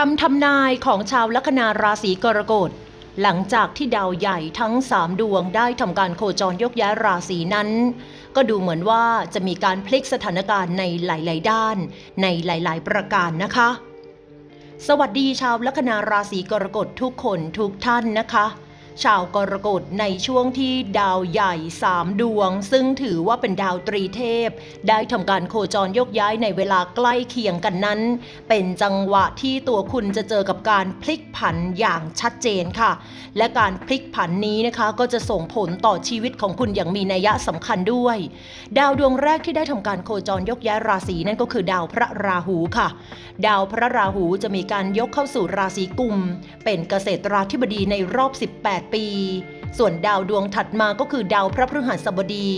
คำทำนายของชาวลัคนาราศีกรกฎ หลังจากที่ดาวใหญ่ทั้ง3ดวงได้ทำการโคจรยกย้ายราศีนั้น ก็ดูเหมือนว่าจะมีการพลิกสถานการณ์ในหลาย ๆ ด้าน ในหลาย ๆ ประการนะคะ สวัสดีชาวลัคนาราศีกรกฎทุกคนทุกท่านนะคะ ชาวกรกฎในช่วงที่ดาวใหญ่3ดวง ซึ่งถือว่าเป็นดาวตรีเทพ ได้ทำการโคจรยกย้ายในเวลาใกล้เคียงกันนั้น เป็นจังหวะที่ตัวคุณจะเจอกับการพลิกผันอย่างชัดเจนค่ะ และการพลิกผันนี้นะคะก็จะส่งผลต่อชีวิตของคุณอย่างมีนัยสำคัญด้วย ดาวดวงแรกที่ได้ทำการโคจรยกย้ายราศีนั่นก็คือดาวพระราหูค่ะ ดาวพระราหูจะมีการยกเข้าสู่ราศีกุม เป็นเกษตราธิบดีในรอบ 18ปี ส่วนดาวดวงถัดมาก็คือดาวพระพฤหัสบดี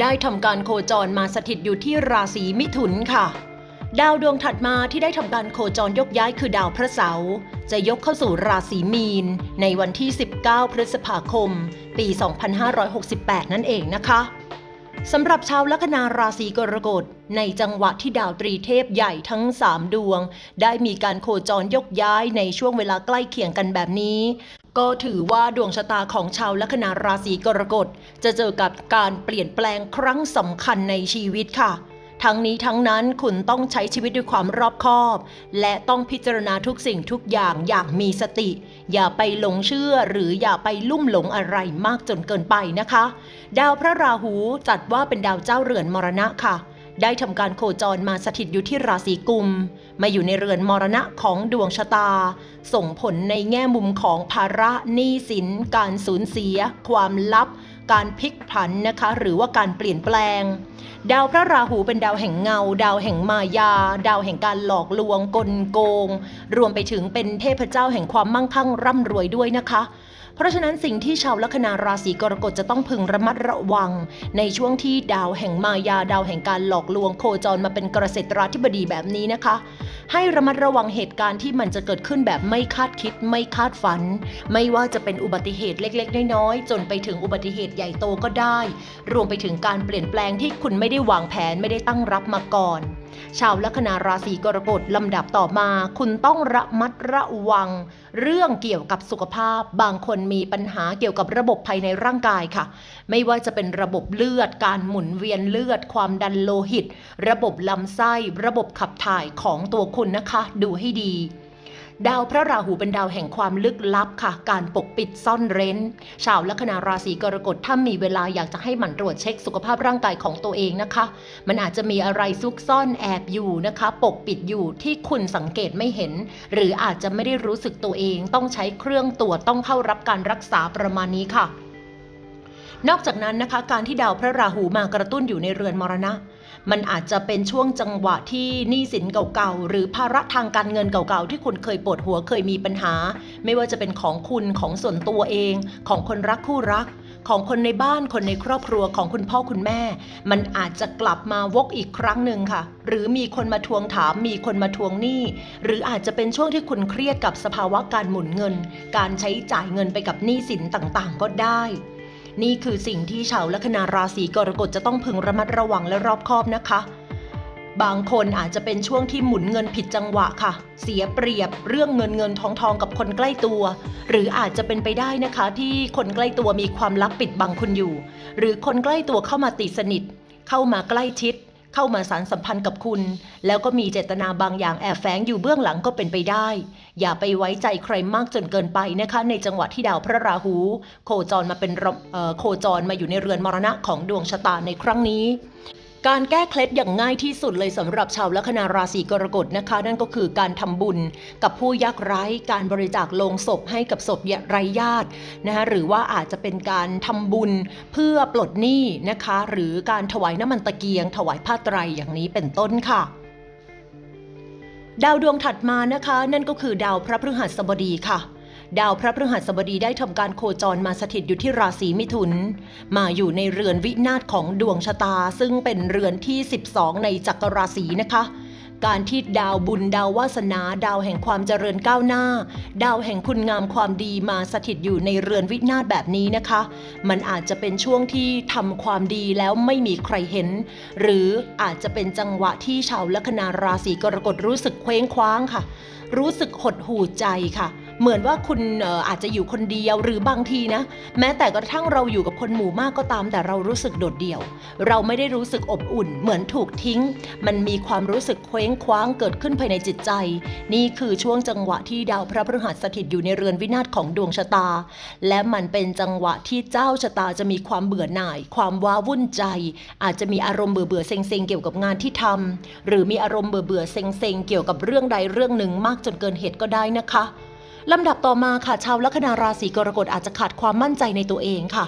ได้ทำการโคจรมาสถิตอยู่ที่ราศีมิถุนค่ะ ดาวดวงถัดมาที่ได้ทำการโคจรยกย้ายคือดาวพระเสาร์จะยกเข้าสู่ราศีมีน ในวันที่ 19 พฤษภาคม ปี 2568 นั่นเองนะคะสำหรับชาวลัคนาราศีกรกฎในจังหวะที่ดาวตรีเทพใหญ่ทั้ง 3 ดวง ได้มีการโคจรยกย้ายในช่วงเวลาใกล้เคียงกันแบบนี้ ก็ถือว่าดวงชะตาของชาวลัคนาราศีกรกฎ จะเจอกับการเปลี่ยนแปลงครั้งสำคัญในชีวิตค่ะ ทั้งนี้ทั้งนั้นคุณต้องใช้ชีวิตด้วยความรอบคอบ และต้องพิจารณาทุกสิ่งทุกอย่างอย่างมีสติ อย่าไปหลงเชื่อหรืออย่าไปลุ่มหลงอะไรมากจนเกินไปนะคะ ดาวพระราหูจัดว่าเป็นดาวเจ้าเรือนมรณะค่ะ ได้ทำการโคจรมาสถิตอยู่ที่ราศีกุม มาอยู่ในเรือนมรณะของดวงชะตา ส่งผลในแง่มุมของภาระหนี้สิน การสูญเสีย ความลับ การพลิกผันนะคะ หรือว่าการเปลี่ยนแปลง ดาวพระราหูเป็นดาวแห่งเงา ดาวแห่งมายา ดาวแห่งการหลอกลวง กลโกง รวมไปถึงเป็นเทพเจ้าแห่งความมั่งคั่งร่ำรวยด้วยนะคะ ราะฉะนั้นสิ่งที่ชาวลัคนาราศีกรกฎจะต้องพึงระมัดระวัง ในช่วงที่ดาวแห่งมายาดาวแห่งการหลอกลวงโคจรมาเป็นกรเกษตราธิบดีแบบนี้นะคะ ให้ระมัดระวังเหตุการณ์ที่มันจะเกิดขึ้นแบบไม่คาดคิด ไม่คาดฝัน ไม่ว่าจะเป็นอุบัติเหตุเล็ก ๆ น้อยๆจนไปถึงอุบัติเหตุใหญ่โตก็ได้ รวมไปถึงการเปลี่ยนแปลงที่คุณไม่ได้วางแผนไม่ได้ตั้งรับมาก่อน ชาวลัคนาราศีกรกฎลำดับต่อมา คุณต้องระมัดระวัง เรื่องเกี่ยวกับสุขภาพ บางคนมีปัญหาเกี่ยวกับระบบภายในร่างกายค่ะ ไม่ว่าจะเป็นระบบเลือด การหมุนเวียนเลือด ความดันโลหิต ระบบลำไส้ ระบบขับถ่ายของตัวคุณนะคะ ดูให้ดี ดาวพระราหูเป็นดาวแห่งความลึกลับค่ะ การปกปิดซ่อนเร้น ชาวลัคนาราศีกรกฎถ้ามีเวลาอยากจะให้หมั่นตรวจเช็คสุขภาพร่างกายของตัวเองนะคะ มันอาจจะมีอะไรซุกซ่อนแอบอยู่นะคะ ปกปิดอยู่ที่คุณสังเกตไม่เห็น หรืออาจจะไม่ได้รู้สึกตัวเอง ต้องใช้เครื่องตรวจต้องเข้ารับการรักษาประมาณนี้ค่ะ นอกจากนั้นนะคะ การที่ดาวพระราหูมากระตุ้นอยู่ในเรือนมรณะ มันอาจจะเป็นช่วงจังหวะที่หนี้สินเก่าๆ หรือภาระทางการเงินเก่าๆ ที่คุณเคยปวดหัวเคยมีปัญหา ไม่ว่าจะเป็นของคุณของส่วนตัวเอง ของคนรักคู่รัก ของคนในบ้านคนในครอบครัวของคุณพ่อคุณแม่ มันอาจจะกลับมาวกอีกครั้งหนึ่งค่ะ หรือมีคนมาทวงถาม มีคนมาทวงหนี้ หรืออาจจะเป็นช่วงที่คุณเครียดกับสภาวะการหมุนเงิน การใช้จ่ายเงินไปกับหนี้สินต่างๆ ก็ได้ นี่คือสิ่งที่ชาวลัคนาราศีกรกฎจะต้องพึงระมัดระวังและรอบคอบนะคะ บางคนอาจจะเป็นช่วงที่หมุนเงินผิดจังหวะค่ะ เสียเปรียบเรื่องเงินเงินทองทองกับคนใกล้ตัว หรืออาจจะเป็นไปได้นะคะ ที่คนใกล้ตัวมีความลับปิดบังคุณอยู่ หรือคนใกล้ตัวเข้ามาตีสนิท เข้ามาใกล้ชิด เข้ามาสารสัมพันธ์กับคุณ แล้วก็มีเจตนาบางอย่างแอบแฝงอยู่เบื้องหลังก็เป็นไปได้ อย่าไปไว้ใจใครมากจนเกินไปนะคะ ในจังหวะที่ดาวพระราหู โคจรมาเป็นเอ่อโคจรมาอยู่ในเรือนมรณะของดวงชะตาในครั้งนี้ การแก้เคล็ดอย่างง่ายที่สุดเลยสำหรับชาวลัคนาราศีกรกฎนะคะ นั่นก็คือการทำบุญกับผู้ยากไร้การบริจาคโลงศพให้กับศพไร้ญาตินะคะหรือว่าอาจจะเป็นการทำบุญเพื่อปลดหนี้นะคะ หรือการถวายน้ำมันตะเกียง ถวายผ้าไตรอย่างนี้เป็นต้นค่ะดาวดวงถัดมานะคะ นั่นก็คือดาวพระพฤหัสบดีค่ะ ดาวพระพฤหัสบดีได้ทำการโคจรมาสถิตอยู่ที่ราศีมิถุน มาอยู่ในเรือนวินาศของดวงชะตา ซึ่งเป็นเรือนที่ 12 ในจักรราศีนะคะการที่ดาวบุญดาววาสนา ดาวแห่งความเจริญก้าวหน้า ดาวแห่งคุณงามความดีมาสถิตอยู่ในเรือนวินาศแบบนี้นะคะ มันอาจจะเป็นช่วงที่ทำความดีแล้วไม่มีใครเห็น หรืออาจจะเป็นจังหวะที่ชาวลัคนาราศีกรกฎรู้สึกเคว้งคว้างค่ะ รู้สึกหดหู่ใจค่ะ เหมือนว่าคุณอาจจะอยู่คนเดียวหรือบางทีนะ แม้แต่กระทั่งเราอยู่กับคนหมู่มากก็ตาม แต่เรารู้สึกโดดเดี่ยว เราไม่ได้รู้สึกอบอุ่น เหมือนถูกทิ้ง มันมีความรู้สึกเคว้งคว้างเกิดขึ้นภายในจิตใจ นี่คือช่วงจังหวะที่ดาวพระพฤหัสสถิตอยู่ในเรือนวินาศของดวงชะตา และมันเป็นจังหวะที่เจ้าชะตาจะมีความเบื่อหน่าย ความว้าวุ่นใจ อาจจะมีอารมณ์เบื่อเบื่อเซ็งเซ็งๆเกี่ยวกับงานที่ทำหรือมีอารมณ์เบื่อเบื่อเซ็งเซ็งๆเกี่ยวกับเรื่องใดเรื่องหนึ่งมากจนเกินเหตุก็ได้นะคะ ลำดับต่อมาค่ะชาวลัคนาราศีกรกฎอาจจะขาดความมั่นใจในตัวเองค่ะ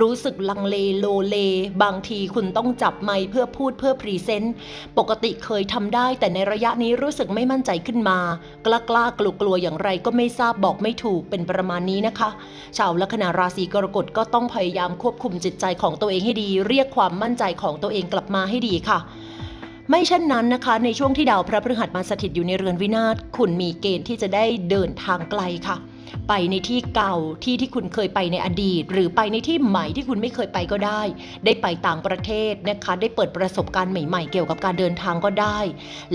รู้สึกลังเลโลเล บางทีคุณต้องจับไมค์เพื่อพูดเพื่อพรีเซนต์ปกติเคยทำได้ แต่ในระยะนี้รู้สึกไม่มั่นใจขึ้นมา กล้ากล้ากลัวกลัวอย่างไรก็ไม่ทราบบอกไม่ถูกเป็นประมาณนี้นะคะ ชาวลัคนาราศีกรกฎก็ต้องพยายามควบคุมจิตใจของตัวเองให้ดี เรียกความมั่นใจของตัวเองกลับมาให้ดีค่ะ ไม่เช่นนั้นนะคะ ในช่วงที่ดาวพระพฤหัสมาสถิตอยู่ในเรือนวินาศคุณมีเกณฑ์ที่จะได้เดินทางไกลค่ะ ไปในที่เก่าที่ที่คุณเคยไปในอดีต หรือไปในที่ใหม่ที่คุณไม่เคยไปก็ได้ ได้ไปต่างประเทศนะคะ ได้เปิดประสบการณ์ใหม่ๆ เกี่ยวกับการเดินทางก็ได้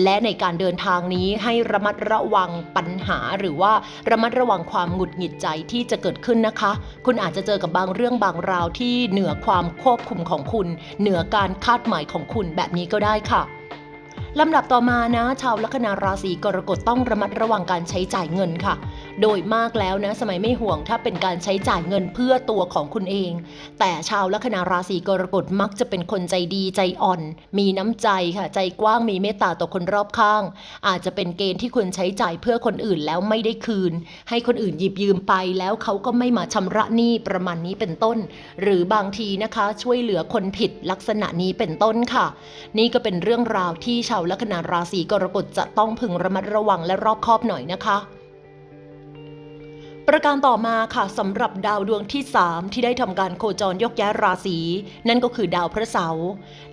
และในการเดินทางนี้ให้ระมัดระวังปัญหา หรือว่าระมัดระวังความหงุดหงิดใจที่จะเกิดขึ้นนะคะ คุณอาจจะเจอกับบางเรื่องบางราวที่เหนือความควบคุมของคุณ เหนือการคาดหมายของคุณแบบนี้ก็ได้ค่ะ ลำดับต่อมานะ ชาวลัคนาราศีกรกฎต้องระมัดระวังการใช้จ่ายเงินค่ะ โดยมากแล้วนะสมัยไม่ห่วงถ้าเป็นการใช้จ่ายเงินเพื่อตัวของคุณเอง แต่ชาวลัคนาราศีกรกฎมักจะเป็นคนใจดีใจอ่อน มีน้ำใจค่ะ ใจกว้างมีเมตตาต่อคนรอบข้าง อาจจะเป็นเกณฑ์ที่คุณใช้จ่ายเพื่อคนอื่นแล้วไม่ได้คืน ให้คนอื่นหยิบยืมไปแล้วเขาก็ไม่มาชำระหนี้ประมาณนี้เป็นต้น หรือบางทีนะคะช่วยเหลือคนผิดลักษณะนี้เป็นต้นค่ะ นี่ก็เป็นเรื่องราวที่ชาวลัคนาราศีกรกฎจะต้องพึงระมัดระวังและรอบคอบหน่อยนะคะ ประการต่อมาค่ะสำหรับดาวดวงที่ 3 ที่ได้ทำการโคจรยกย้ายราศีนั่นก็คือดาวพระเสาร์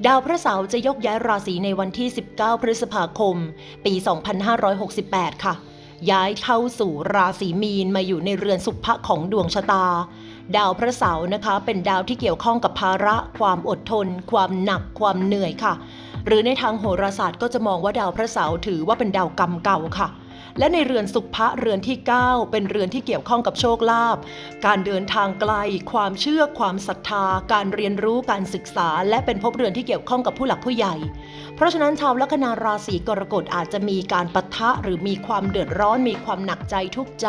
ดาวพระเสาร์จะยกย้ายราศีในวันที่ 19 พฤษภาคม ปี 2568 ค่ะ ย้ายเข้าสู่ราศีมีนมาอยู่ในเรือนสุภะของดวงชะตา ดาวพระเสาร์นะคะ เป็นดาวที่เกี่ยวข้องกับภาระ ความอดทน ความหนัก ความเหนื่อยค่ะ หรือในทางโหราศาสตร์ก็จะมองว่าดาวพระเสาร์ถือว่าเป็นดาวกรรมเก่าค่ะ และในเรือนสุภะเรือนที่ 9 เป็นเรือนที่เกี่ยวข้องกับโชคลาภการเดินทางไกล ความเชื่อ ความศรัทธา การเรียนรู้การศึกษา และเป็นภพเรือนที่เกี่ยวข้องกับผู้หลักผู้ใหญ่ เพราะฉะนั้นชาวลัคนาราศีกรกฎอาจจะมีการปะทะหรือมีความเดือดร้อน มีความหนักใจทุกใจ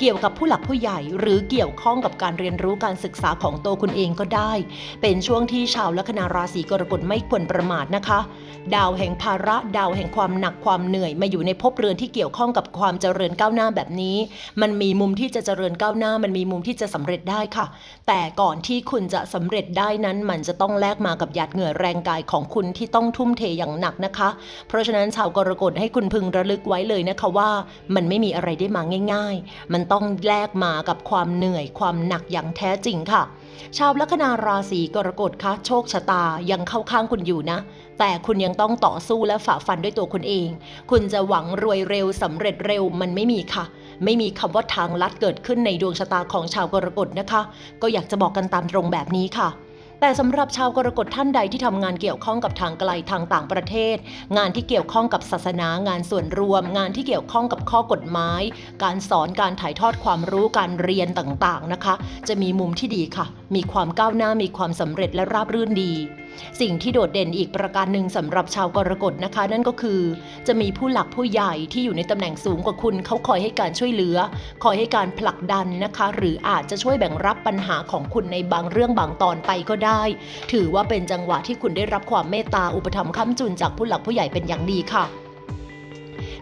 เกี่ยวกับผู้หลักผู้ใหญ่ หรือเกี่ยวข้องกับการเรียนรู้การศึกษาของตัวคุณเองก็ได้ เป็นช่วงที่ชาวลัคนาราศีกรกฎไม่ควรประมาทนะคะ ดาวแห่งภาระ ดาวแห่งความหนักความเหนื่อยมาอยู่ในภพเรือนที่เกี่ยวข้องกับความเจริญก้าวหน้าแบบนี้ มันมีมุมที่จะเจริญก้าวหน้า มันมีมุมที่จะสำเร็จได้ค่ะ แต่ก่อนที่คุณจะสำเร็จได้นั้น มันจะต้องแลกมากับหยาดเหงื่อแรงกายของคุณที่ต้องทุ่มเทอย่างหนักนะคะ เพราะฉะนั้นชาวกรกฎให้คุณพึงระลึกไว้เลยนะคะว่า มันไม่มีอะไรได้มาง่าย ๆ มันต้องแลกมากับความเหนื่อยความหนักอย่างแท้จริงค่ะ ชาวลัคนาราศีกรกฎคะโชคชะตายังเข้าข้างคุณอยู่นะ แต่คุณยังต้องต่อสู้และฝ่าฟันด้วยตัวคุณเอง คุณจะหวังรวยเร็วสำเร็จเร็วมันไม่มีค่ะ ไม่มีคำว่าทางลัดเกิดขึ้นในดวงชะตาของชาวกรกฎนะคะ ก็อยากจะบอกกันตามตรงแบบนี้ค่ะ แต่สำหรับชาวกรกฎท่านใดที่ทำงานเกี่ยวข้องกับทางไกลทางต่างประเทศ งานที่เกี่ยวข้องกับศาสนางานส่วนรวม งานที่เกี่ยวข้องกับข้อกฎหมาย การสอนการถ่ายทอดความรู้การเรียนต่างๆนะคะ จะมีมุมที่ดีค่ะ มีความก้าวหน้ามีความสำเร็จและราบรื่นดี สิ่งที่โดดเด่นอีกประการหนึ่งสำหรับชาวกรกฎนะคะ นั่นก็คือ จะมีผู้หลักผู้ใหญ่ที่อยู่ในตำแหน่งสูงกว่าคุณเขาคอยให้การช่วยเหลือ คอยให้การผลักดันนะคะ หรืออาจจะช่วยแบ่งรับปัญหาของคุณในบางเรื่องบางตอนไปก็ได้ ถือว่าเป็นจังหวะที่คุณได้รับความเมตตาอุปถัมภ์ค้ำจุนจากผู้หลักผู้ใหญ่เป็นอย่างดีค่ะ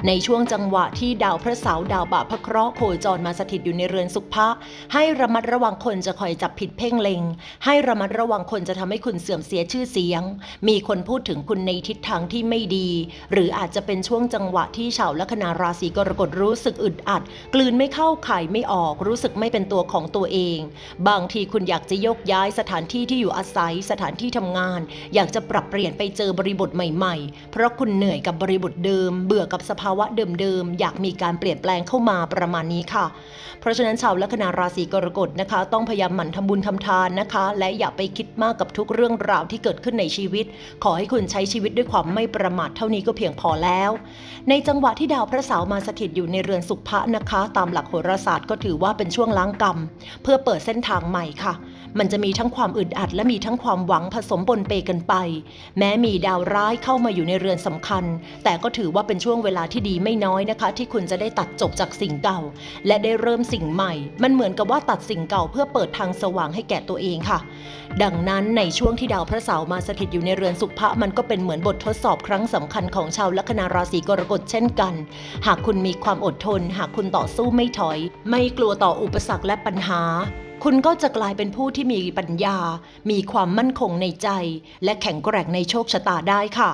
ในช่วงจังหวะที่ดาวพระเสาร์ดาวบาพระเคราะห์โคจรมาสถิตอยู่ในเรือนสุภะให้ระมัดระวังคนจะคอยจับผิดเพ่งเล็ง ให้ระมัดระวังคนจะทำให้คุณเสื่อมเสียชื่อเสียง มีคนพูดถึงคุณในทิศทางที่ไม่ดี หรืออาจจะเป็นช่วงจังหวะที่ชาวลัคนาราศีกรกฎรู้สึกอึดอัด กลืนไม่เข้าไข่ไม่ออก รู้สึกไม่เป็นตัวของตัวเอง บางทีคุณอยากจะยกย้ายสถานที่ที่อยู่อาศัย สถานที่ทำงาน อยากจะปรับเปลี่ยนไปเจอบริบทใหม่ ๆ เพราะคุณเหนื่อยกับบริบทเดิม เบื่อกับสภาววะเดิมๆ อยากมีการเปลี่ยนแปลงเข้ามาประมาณนี้ค่ะ เพราะฉะนั้นชาวลัคนาราศีกรกฎนะคะ ต้องพยายามหมั่นทำบุญทำทานนะคะ และอย่าไปคิดมากกับทุกเรื่องราวที่เกิดขึ้นในชีวิต ขอให้คุณใช้ชีวิตด้วยความไม่ประมาทเท่านี้ก็เพียงพอแล้ว ในจังหวะที่ดาวพระเสาร์มาสถิตอยู่ในเรือนสุภะนะคะ ตามหลักโหราศาสตร์ก็ถือว่าเป็นช่วงล้างกรรม เพื่อเปิดเส้นทางใหม่ค่ะ มันจะมีทั้งความอึดอัดและมีทั้งความหวังผสมปนเปกันไป แม้มีดาวร้ายเข้ามาอยู่ในเรือนสำคัญ แต่ก็ถือว่าเป็นช่วงเวลาที่ดีไม่น้อยนะคะ ที่คุณจะได้ตัดจบจากสิ่งเก่า และได้เริ่มสิ่งใหม่ มันเหมือนกับว่าตัดสิ่งเก่าเพื่อเปิดทางสว่างให้แก่ตัวเองค่ะ ดังนั้นในช่วงที่ดาวพระเสาร์มาสถิตอยู่ในเรือนสุภะมันก็เป็นเหมือนบททดสอบครั้งสำคัญของชาวลัคนาราศีกรกฎเช่นกัน หากคุณมีความอดทน หากคุณต่อสู้ไม่ถอย ไม่กลัวต่ออุปสรรคและปัญหา คุณก็จะกลายเป็นผู้ที่มีปัญญา มีความมั่นคงในใจ และแข็งแกร่งในโชคชะตาได้ค่ะ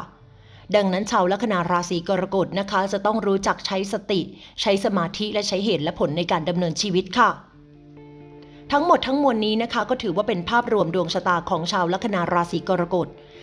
ดังนั้นชาวลัคนาราศีกรกฎนะคะ จะต้องรู้จักใช้สติ ใช้สมาธิและใช้เหตุและผลในการดำเนินชีวิตค่ะทั้งหมดทั้งมวลนี้นะคะก็ถือว่าเป็นภาพรวมดวงชะตาของชาวลัคนาราศีกรกฎ